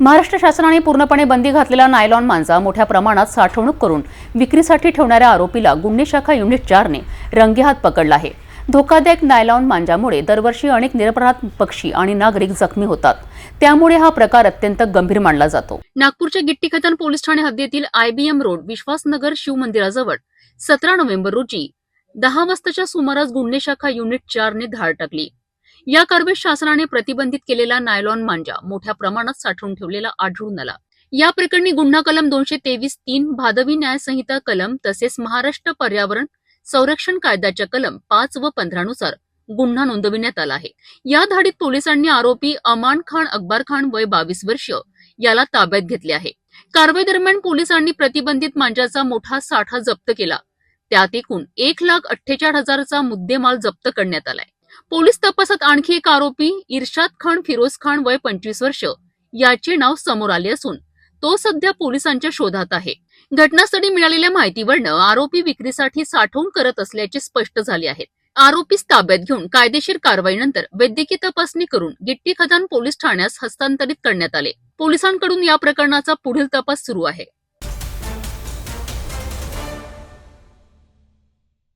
महाराष्ट्र शासनाने पूर्णपणे बंदी घातलेला नायलॉन मांजा मोठ्या प्रमाणात साठवणूक करून विक्रीसाठी ठेवणाऱ्या आरोपीला गुन्हे शाखा युनिट चारने रंगेहात पकडला आहे. धोकादायक नायलॉन मांजामुळे दरवर्षी अनेक निरपराध पक्षी आणि नागरिक जखमी होतात. त्यामुळे हा प्रकार अत्यंत गंभीर मानला जातो. नागपूरच्या गिट्टी खतान पोलीस ठाणे हद्दीतील आयबीएम रोड विश्वासनगर शिवमंदिराजवळ सतरा नोव्हेंबर रोजी दहा वाजताच्या सुमारास गुन्हे शाखा युनिट चारने धाड टाकली. या कारवाईत शासनाने प्रतिबंधित केलेला नायलॉन मांजा मोठ्या प्रमाणात साठवून ठेवलेला आढळून आला. या प्रकरणी गुन्हा कलम दोनशे तेवीस तीन भादवी न्यायसंहिता कलम तसेच महाराष्ट्र पर्यावरण संरक्षण कायद्याच्या कलम पाच व पंधरानुसार गुन्हा नोंदविण्यात आला आहे. या धाडीत पोलिसांनी आरोपी अमान खान अकबर खान वय बावीस वर्ष याला ताब्यात घेतले आहे. कारवाई दरम्यान पोलिसांनी प्रतिबंधित मांजाचा मोठा साठा जप्त केला. त्यात एकूण एक लाख अठ्ठेचाळ हजारचा मुद्देमाल जप्त करण्यात आलाय. पोलीस तपासात आणखी एक आरोपी इर्शाद खान फिरोज खान वय पंचवीस वर्ष. याचे नाव समोर आले असून तो सध्या पोलिसांच्या शोधात आहे. घटनास्थळी मिळालेल्या माहितीवरनं आरोपी विक्रीसाठी साठवून करत असल्याचे स्पष्ट झाले आहे. आरोपीस ताब्यात घेऊन कायदेशीर कारवाईनंतर वैद्यकीय तपासणी करून गिट्टी खदान पोलीस ठाण्यास हस्तांतरित करण्यात आले. पोलिसांकडून या प्रकरणाचा पुढील तपास सुरू आहे.